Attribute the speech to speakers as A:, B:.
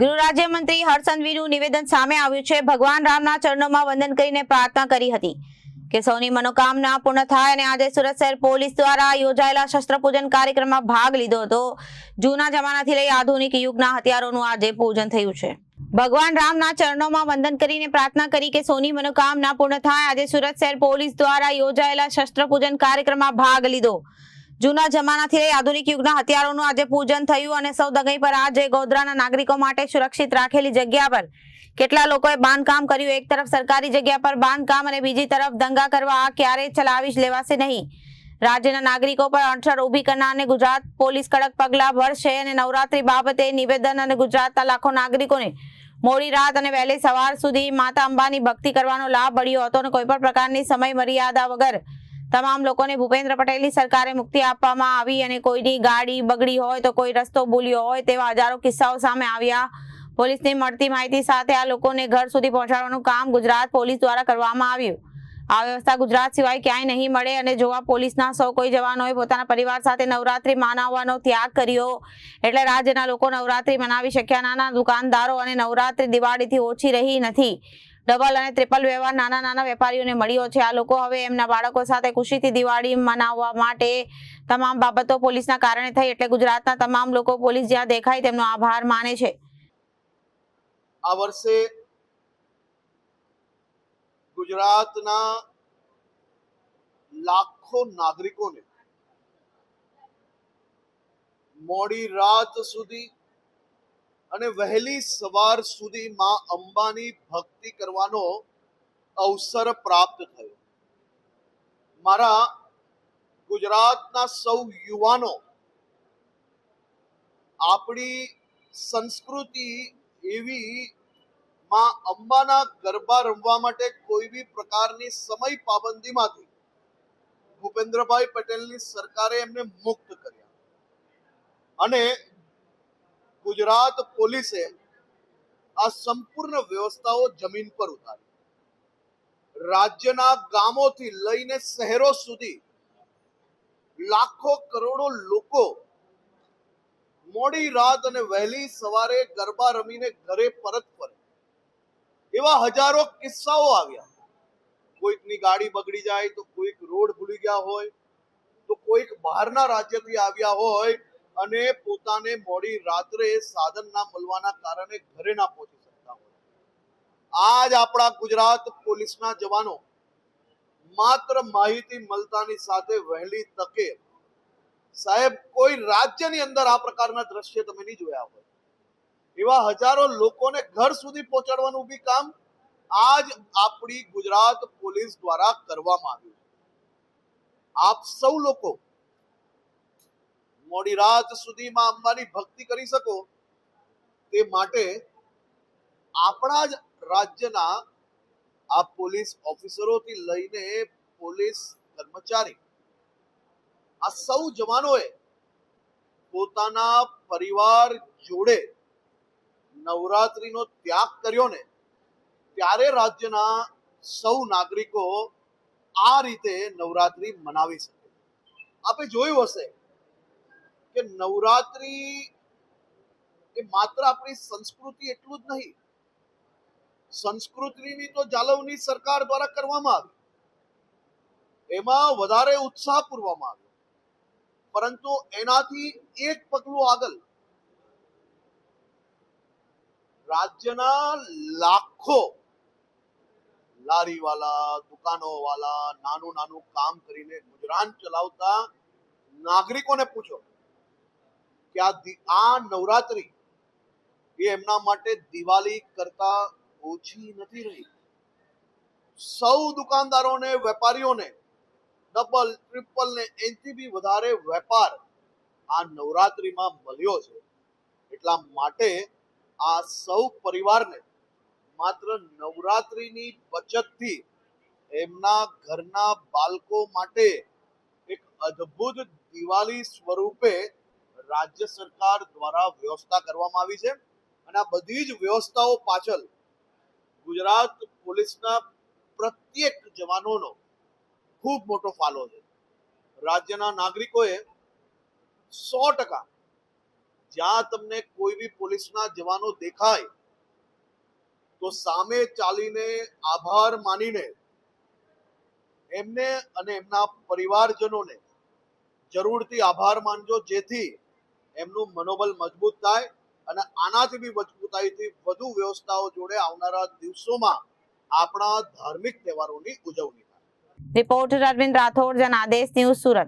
A: ગૃહ રાજ્યમંત્રી હર્ષસંઘવીનું નિવેદન સામે આવ્યું છે. ભગવાન રામના ચરણોમાં વંદન કરીને પ્રાર્થના કરી હતી કે સૌની મનોકામના પૂર્ણ થાય અને આજે સુરત શહેર પોલીસ દ્વારા યોજાયેલા શસ્ત્ર કાર્યક્રમમાં ભાગ લીધો હતો. જૂના જમાનાથી લઈ આધુનિક યુગના હથિયારોનું આજે પૂજન થયું છે. ભગવાન રામના ચરણોમાં વંદન કરીને પ્રાર્થના કરી કે સોની મનોકામના પૂર્ણ થાય. આજે સુરત શહેર પોલીસ દ્વારા યોજાયેલા શસ્ત્ર પૂજન કાર્યક્રમમાં ભાગ લીધો. જૂના જમાનાથી લઈ આધુનિક યુગના હથિયારોનું આજે પૂજન થયું અને સૌ દગઈ પર આજે ગોધરાના નાગરિકો માટે સુરક્ષિત રાખેલી જગ્યા પર કેટલા લોકોએ બાંધકામ કર્યું? એક તરફ સરકારી જગ્યા પર બાંધકામ અને બીજી તરફ દંગા કરવા આ ક્યારેય ચલાવી જ લેવાશે નહીં. રાજ્યના નાગરિકો પર અડચણ ઊભી કરનારને ગુજરાત પોલીસ કડક પગલાં ભરશે અને નવરાત્રી બાબતે નિવેદન અને ગુજરાતના લાખો નાગરિકોને મોડી રાત અને વહેલી સવાર સુધી માતા અંબાની ભક્તિ કરવાનો લાભ મળ્યો હતો અને કોઈ પણ પ્રકારની સમય મર્યાદા વગર તમામ લોકોને ભૂપેન્દ્ર પટેલની સરકારે મુક્તિ આપવામાં આવી અને કોઈની ગાડી બગડી હોય તો કોઈ રસ્તો ભૂલ્યો હોય તેવા હજારો કિસ્સાઓ સામે આવ્યા. પોલીસની મળતી માહિતી સાથે આ લોકોને ઘર સુધી પહોંચાડવાનું કામ ગુજરાત પોલીસ દ્વારા કરવામાં આવ્યું. આ વ્યવસ્થા ગુજરાત સિવાય ક્યાંય નહીં મળે અને જોવા પોલીસના સૌ કોઈ જવાનોએ પોતાના પરિવાર સાથે નવરાત્રી મનાવવાનો ત્યાગ કર્યો, એટલે રાજ્યના લોકો નવરાત્રી મનાવી શક્યા. નાના દુકાનદારો અને નવરાત્રી દિવાળીથી ઓછી રહી નથી. ડબલ અને ત્રિપલ વ્યવહાર નાના નાના વેપારીઓને મળ્યો છે. આ લોકો હવે એમના બાળકો સાથે ખુશીથી દિવાળી મનાવવા માટે તમામ બાબતો પોલીસના કારણે થઈ એટલે ગુજરાતના તમામ લોકો પોલીસ જ્યાં દેખાય તેમનો આભાર માને છે.
B: આ વર્ષે ગુજરાતના લાખો નાગરિકોને મોડી રાત સુધી અને વહેલી સવાર સુધી માં અંબાની ભક્તિ કરવાનો અવસર પ્રાપ્ત થયો. મારા ગુજરાતના સૌ યુવાનો, આપણી સંસ્કૃતિ એવી માં અંબાના ગરબા રમવા માટે કોઈ બી પ્રકારની સમય પાબંદીમાંથી ભૂપેન્દ્રભાઈ પટેલની સરકારે એમને મુક્ત કર્યા. અને ગુજરાત પોલીસે આ સંપૂર્ણ વ્યવસ્થાઓ જમીન પર ઉતારી. રાજ્યના ગામોથી લઈને શહેરો સુધી લાખો કરોડો લોકો મોડી રાત અને વહેલી સવારે ગરબા રમીને ઘરે પરત ફરે. એવા હજારો કિસ્સાઓ આવ્યા. કોઈકની ગાડી બગડી જાય તો કોઈક રોડ ભૂલી ગયા હોય, તો કોઈક બહારના રાજ્યથી આવ્યા હોય અને પોતાને મોડી રાત્રે સાધન ના મળવાના કારણે ઘરે ના પહોંચી શકતા હોય. આજ આપણા ગુજરાત પોલીસના જવાનો માત્ર માહિતી મળતાની સાથે વહેલી તકે સાહેબ, કોઈ રાજ્યની અંદર આ પ્રકારના દ્રશ્ય તમે નહીં જોયા હોય. એવા હજારો લોકોને ઘર સુધી પહોંચાડવાનું બી કામ આજ આપણી ગુજરાત પોલીસ દ્વારા કરવામાં આવ્યું આપ સૌ લોકો મોડી રાત સુધીમાં અંબાની ભક્તિ કરી શકો તે માટે આપણા જ રાજ્યના આ પોલીસ ઓફિસરોથી લઈને પોલીસ કર્મચારી, આ સૌ જવાનોએ પોતાના પરિવાર જોડે નવરાત્રીનો ત્યાગ કર્યો ને ત્યારે રાજ્યના સૌ નાગરિકો આ રીતે નવરાત્રી મનાવી શકે. આપે જોયું હશે કે નવરાત્રી એ માત્ર આપણી સંસ્કૃતિ એટલું જ નહીં. સંસ્કૃતિની તો જાળવણી સરકાર દ્વારા કરવામાં આવી. એમાં વધારે ઉત્સાહ પૂરવામાં આવ્યો. પરંતુ એનાથી એક પગલું આગળ. રાજ્યના લાખો લારીવાલા, દુકાનોવાલા નાનું નાનું કામ કરીને ગુજરાન ચલાવતા નાગરિકોને પૂછો. કે આ આ નવરાત્રી એ એમના માટે દિવાળી કરતા ઓછી નથી રહી. સૌ દુકાનદારોને, વેપારીઓને, ડબલ, ટ્રિપલ ને એનથી બી વધારે વેપાર આ નવરાત્રીમાં મળ્યો છે. એટલા માટે આ સૌ પરિવારને માત્ર નવરાત્રીની બચતથી એમના ઘરના બાળકો માટે એક અદ્ભુત દિવાળી સ્વરૂપે રાજ્ય સરકાર દ્વારા વ્યવસ્થા કરવામાં આવી છે. અને આ બધી જ વ્યવસ્થાઓ પાછળ ગુજરાત પોલીસના પ્રત્યેક જવાનોનો ખૂબ મોટો ફાળો છે. રાજ્યના નાગરિકોએ સો ટકા જ્યાં તમને કોઈ બી પોલીસના જવાનો દેખાય, તો સામે ચાલીને આભાર માનીને એમને અને એમના પરિવારજનોને જરૂરથી આભાર માનજો, જેથી એમનું મનોબળ મજબૂત થાય અને આનાથી બી મજબૂતાઈથી વધુ વ્યવસ્થાઓ જોડે આવનારા દિવસોમાં આપણા ધાર્મિક તહેવારોની ઉજવણી થાય.
A: Reporter Arvind Rathod Janadesh news Surat.